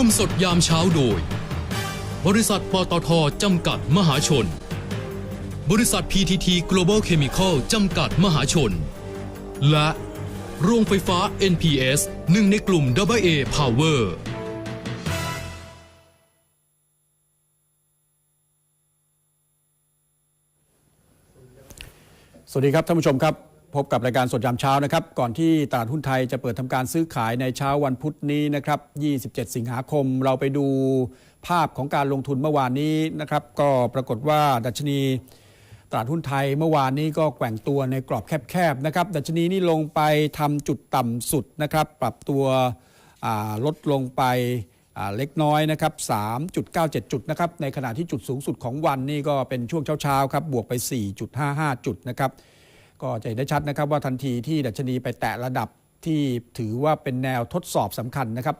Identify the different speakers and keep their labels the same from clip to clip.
Speaker 1: ร่วมสดยามเช้าโดย บริษัทปตทจำกัดมหาชน บริษัท PTT Global Chemical จำกัดมหาชน และโรงไฟฟ้า NPS หนึ่งในกลุ่ม AA Power
Speaker 2: สวัสดีครับท่านผู้ชมครับ พบกับรายการสดยามเช้านะครับ ก่อนที่ตลาดหุ้นไทยจะเปิดทำการซื้อขายในเช้าวันพุธนี้นะครับ 27 สิงหาคม เราไปดูภาพของการลงทุนเมื่อวานนี้นะครับ ก็ปรากฏว่าดัชนีตลาดหุ้นไทยเมื่อวานนี้ก็แกว่งตัวในกรอบแคบๆนะครับ ดัชนีนี่ลงไปทำจุดต่ำสุดนะครับ ปรับตัวลดลงไปเล็กน้อยนะครับ 3.97 จุดนะครับ ในขณะที่จุดสูงสุดของวันนี่ก็เป็นช่วงเช้าๆครับ บวกไป 4.55 จุดนะครับ ก็จะเห็นได้ชัดนะครับว่าทันทีที่ดัชนีไปแตะระดับที่ถือว่าเป็นแนวทดสอบสำคัญนะครับ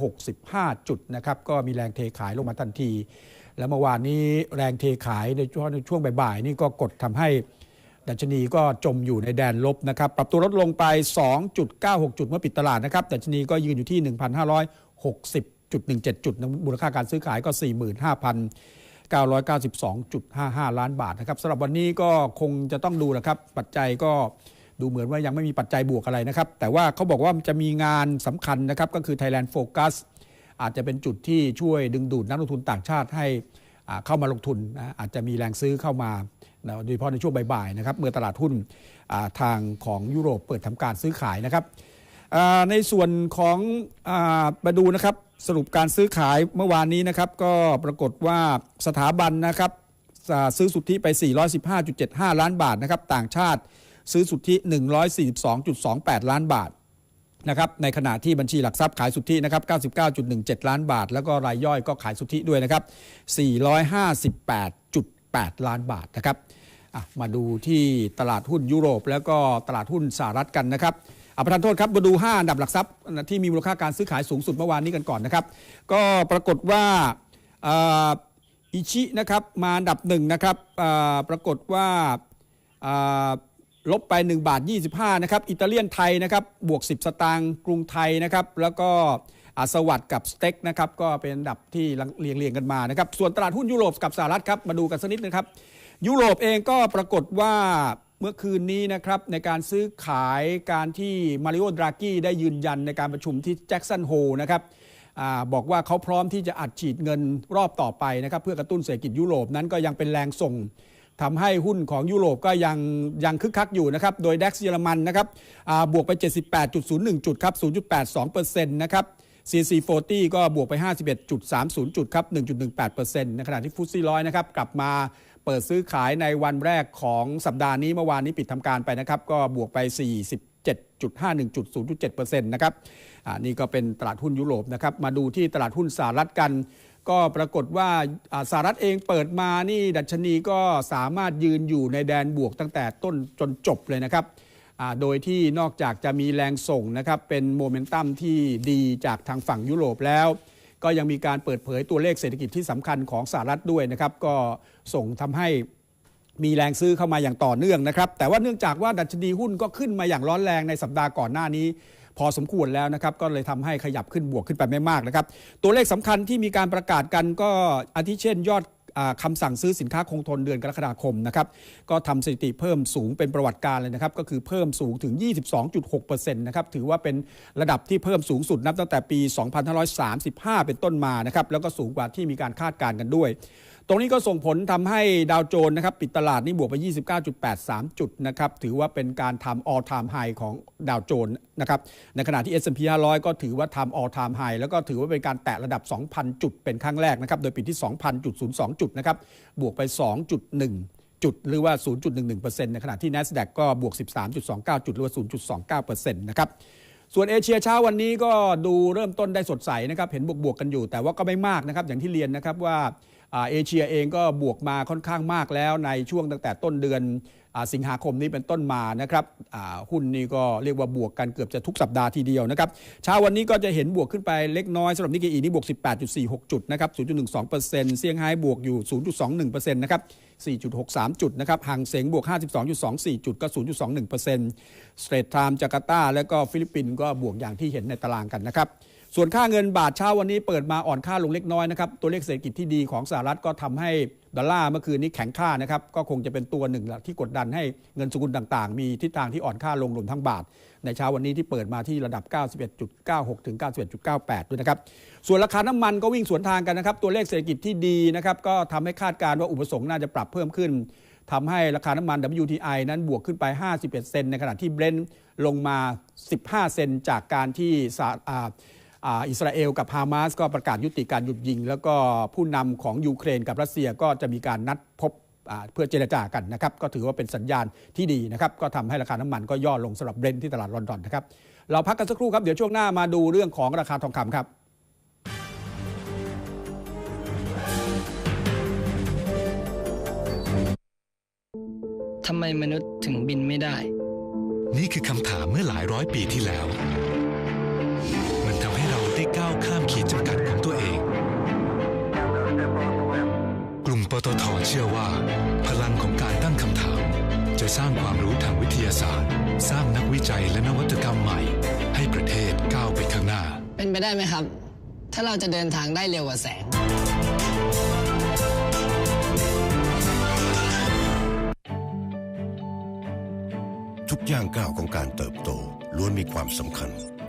Speaker 2: 1,565 จุดนะครับ ก็มีแรงเทขายลงมาทันที แล้วเมื่อวานนี้แรงเทขายในช่วงช่วงบ่ายๆ นี่ก็กดทำให้ดัชนีก็จมอยู่ในแดนลบนะครับ ปรับตัวลดลงไป 2.96 จุดเมื่อปิดตลาดนะครับ ดัชนีก็ยืนอยู่ที่ 1,560.17 จุดนมูลค่าการซื้อขายก็ 45,000 992.55 ล้านบาทนะครับสำหรับวันนี้ก็คงจะต้องดูนะครับ ปัจจัยก็ดูเหมือนว่ายังไม่มีปัจจัยบวกอะไรนะครับ แต่ว่าเขาบอกว่าจะมีงานสำคัญนะครับ ก็คือ Thailand Focus อาจจะเป็นจุดที่ช่วยดึงดูดนักลงทุนต่างชาติให้เข้ามาลงทุนนะอาจจะมีแรงซื้อเข้ามาโดยเฉพาะในช่วงบ่ายๆนะครับเมื่อตลาดหุ้นทางของยุโรปเปิดทำการซื้อขายนะครับ ในส่วนของอมาดูนะครับสรุปการซื้อขายเมื่อวานนี้นะครับ ก็ปรากฏว่าสถาบันนะครับซื้อสุทธิไป 415.75 ล้านบาทนะครับ ต่างชาติซื้อสุทธิ 142.28 ล้านบาทนะครับในขณะที่บัญชีหลักทรัพย์ขายสุทธินะครับ 99.17 ล้านบาท แล้วก็รายย่อยก็ขายสุทธิด้วยนะครับ 458.8 ล้านบาทนะครับมาดูที่ตลาดหุ้นยุโรป แล้วก็ตลาดหุ้นสหรัฐกันนะครับ อประทานโทษครับมาดู 5 อันดับหลักทรัพย์ที่มีมูลค่าการซื้อขายสูงสุดเมื่อวานนี้กันก่อนนะครับ ก็ปรากฏว่าอิชินะครับมาอันดับหนึ่งนะครับอ่อปรากฏว่าอ่อลบไป 1 บาท 25 นะครับ อิตาเลียนไทยนะครับบวก 10 สตางค์กรุงไทยนะครับ แล้วก็อาสวัสด์กับสเต็กนะครับก็เป็นอันดับที่เรียงเรียงกันมานะครับ ส่วนตลาดหุ้นยุโรปกับสหรัฐครับ มาดูกันสักนิดนะครับ ยุโรปเองก็ปรากฏว่า เมื่อคืนนี้นะครับในการซื้อขายการที่มาริโอดรากี้ได้ยืนยันในการประชุมที่แจ็กสันโฮนะครับอบอกว่าเขาพร้อมที่จะอัดฉีดเงินรอบต่อไปนะครับเพื่อกระตุ้นเศรษฐกิจยุโรปนั้นก็ยังเป็นแรงส่งทำให้หุ้นของยุโรปก็ยังยังคึกคักอยู่นะครับ โดยดัคเยอรมันนะครับบวกไป 78.01 จุดครับ 0.82%นะครับ CC 40ก็บวกไป 51.30 จุดครับ 1.18%ในขณะที่ฟุตซี่ร้อยนะครับกลับมา เปิดซื้อขายในวันแรกของสัปดาห์นี้เมื่อวานนี้ปิดทำการไปนะครับ ก็บวกไป 47.51.07%นะครับอ่านี่ก็เป็นตลาดหุ้นยุโรปนะครับ มาดูที่ตลาดหุ้นสหรัฐกัน ก็ปรากฏว่าสหรัฐเองเปิดมานี่ดัชนีก็สามารถยืนอยู่ในแดนบวกตั้งแต่ต้นจนจบเลยนะครับโดยที่นอกจากจะมีแรงส่งนะครับเป็นโมเมนตัมที่ดีจากทางฝั่งยุโรปแล้ว ก็ยังมีการเปิดเผยตัวเลขเศรษฐกิจที่สำคัญของสหรัฐด้วยนะครับ ก็ส่งทำให้มีแรงซื้อเข้ามาอย่างต่อเนื่องนะครับ แต่ว่าเนื่องจากว่าดัชนีหุ้นก็ขึ้นมาอย่างร้อนแรงในสัปดาห์ก่อนหน้านี้ พอสมควรแล้วนะครับ ก็เลยทำให้ขยับขึ้นบวกขึ้นไปไม่มากนะครับ ตัวเลขสำคัญที่มีการประกาศกันก็อาทิเช่นยอด คำสั่งซื้อสินค้าคงทนเดือนกรกฎาคมนะครับก็ทำสถิติเพิ่มสูงเป็นประวัติการเลยนะครับก็คือเพิ่มสูงถึง 22.6%นะครับถือว่าเป็นระดับที่เพิ่มสูงสุดนับตั้งแต่ปี 2535 เป็นต้นมานะครับแล้วก็สูงกว่าที่มีการคาดการณ์กันด้วย ตรงนี้ก็ส่งผลทำให้ดาวโจนนะครับปิดตลาดนี่บวกไป 29.83 จุดนะครับถือว่าเป็นการทำ all time high ของดาวโจนนะครับในขณะที่ S&P 500 ก็ถือว่าทำ all time high แล้วก็ถือว่าเป็นการแตะระดับ 2,000 จุดเป็นครั้งแรกนะครับโดยปิดที่ 2,000.02 จุดนะครับบวกไป 2.1จุดหรือว่า 0.11%ในขณะที่ NASDAQ ก็บวก 13.29 จุดหรือว่า 0.29%นะครับ ส่วนเอเชียเช้าวันนี้ก็ดูเริ่มต้นได้สดใสนะครับ เห็นบวกบวกๆกันอยู่ แต่ว่าก็ไม่มากนะครับ อย่างที่เรียนนะครับว่า เอเชียเองก็บวกมาค่อนข้างมากแล้วในช่วงตั้งแต่ต้นเดือนอสิงหาคมนี้เป็นต้นมานะครับหุ้นนี่ก็เรียกว่าบวกกันเกือบจะทุกสัปดาห์ทีเดียวนะครับเช้าวันนี้ก็จะเห็นบวกขึ้นไปเล็กน้อยสำหรับนิกเกอีนี่บวก 18.46 จุดนะครับ 0.12%เซี่ยงไฮ้บวกอยู่ 0.21%นะครับ4.63 จุดนะครับห่างเสงบวก 52.24 จุดก็ 0.21%สเตรทไทม์จาการ์ตาและก็ฟิลิปปินส์ก็บวกอย่างที่เห็นในตารางกันนะครับ ส่วนค่าเงินบาทเช้าวันนี้เปิดมาอ่อนค่าลงเล็กน้อยนะครับตัวเลขเศรษฐกิจที่ดีของสหรัฐก็ทำให้ดอลลาร์เมื่อคืนนี้แข็งค่านะครับก็คงจะเป็นตัวหนึ่งที่กดดันให้เงินสกุลต่างๆ มีทิศทางที่อ่อนค่าลงรวมทั้งบาท ในเช้าวันนี้ที่เปิดมาที่ระดับ 91.96 ถึง 91.98 ด้วยนะครับส่วนราคาน้ำมันก็วิ่งสวนทางกันนะครับตัวเลขเศรษฐกิจที่ดีนะครับก็ทำให้คาดการณ์ว่าอุปสงค์น่าจะปรับเพิ่มขึ้นทำให้ราคาน้ำมัน WTI นั้นบวกขึ้นไป 51 เซนในขณะที่เบรนท์ลงมา 15 เซนจากการที่ อ่าอ่าอิสราเอลกับฮามาสก็ประกาศยุติการหยุดยิง แล้วก็ผู้นำของยูเครนกับรัสเซียก็จะมีการนัดพบอ่าเพื่อเจรจากันนะครับ ก็ถือว่าเป็นสัญญาณที่ดีนะครับ ก็ทำให้ราคาน้ำมันก็ย่อลงสำหรับเบรนท์ที่ตลาดลอนดอนนะครับ เราพักกันสักครู่ครับ เดี๋ยวช่วงหน้ามาดูเรื่องของราคาทองคำครับ
Speaker 3: ทำไมมนุษย์ถึงบินไม่ได้
Speaker 4: นี่คือคำถามเมื่อหลายร้อยปีที่แล้ว ได้ก้าวข้ามขีดจำกัดของตัวเอง กลุ่มปตทเชื่อว่า พลังของการตั้งคำถาม จะสร้างความรู้ทางวิทยาศาสตร์ สร้างนักวิจัยและนวัตกรรมใหม่ ให้ประเทศก้าวไปข้างหน้า
Speaker 3: เป็นไปได้ไหมครับ ถ้าเราจะเดินทางได้เร็วกว่าแสง
Speaker 5: ทุกย่างก้าวของการเติบโตล้วนมีความสำคัญ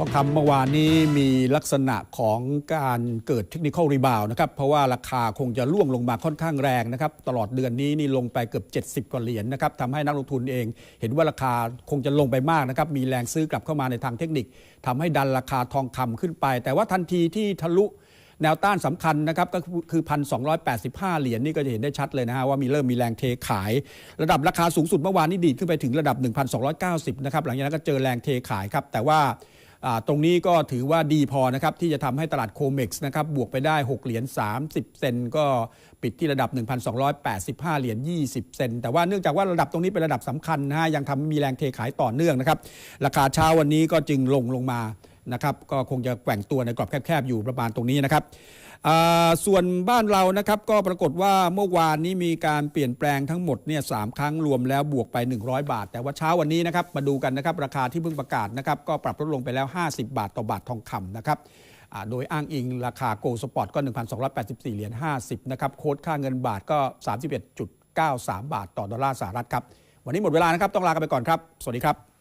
Speaker 2: ทองคำเมื่อวานนี้มีลักษณะของการเกิดเทคนิคอลรีบาวนะครับ เพราะว่าราคาคงจะร่วงลงมาค่อนข้างแรงนะครับ ตลอดเดือนนี้นี่ลงไปเกือบ 70 กว่าเหรียญนะครับทำให้นักลงทุนเอง เห็นว่าราคาคงจะลงไปมากนะครับ มีแรงซื้อกลับเข้ามาในทางเทคนิคทำให้ดันราคาทองคำขึ้นไป แต่ว่าทันทีที่ทะลุแนวต้านสำคัญนะครับก็คือ 1,285 เหรียญนี่ก็จะเห็นได้ชัดเลยนะฮะว่ามีเริ่มมีแรงเทขาย ระดับราคาสูงสุดเมื่อวานนี้ดีดขึ้นไปถึงระดับ 1,290 นะครับหลังจากนั้นก็เจอแรงเทขายครับแต่ว่า ตรงนี้ก็ถือว่าดีพอนะครับที่จะทำให้ตลาดโคเม็กซ์นะครับบวกไปได้ 6 เหรียญ 30 เซนก็ปิดที่ระดับ 1,285 เหรียญ 20 เซนแต่ว่าเนื่องจากว่าระดับตรงนี้เป็นระดับสำคัญนะฮะยังทำมีแรงเทขายต่อเนื่องนะครับราคาเช้าวันนี้ก็จึงลงลงมา นะครับก็คงจะแกว่งตัวในกรอบแคบๆอยู่ประมาณตรงนี้นะครับส่วนบ้านเรานะครับก็ปรากฏว่าเมื่อวานนี้มีการเปลี่ยนแปลงทั้งหมดเนี่ยสามครั้งรวมแล้วบวกไป 100 บาท แต่ว่าเช้าวันนี้นะครับมาดูกันนะครับราคาที่เพิ่งประกาศนะครับก็ปรับลดลงไปแล้ว 50 บาทต่อบาททองคำนะครับโดยอ้างอิงราคาโกลสปอร์ตก็ 1,284 เหรียญ 50 นะครับ โค้ดค่าเงินบาทก็ 31.93 บาทต่อดอลลาร์สหรัฐครับ วันนี้หมดเวลานะครับ ต้องลากันไปก่อนครับ สวัสดีครับ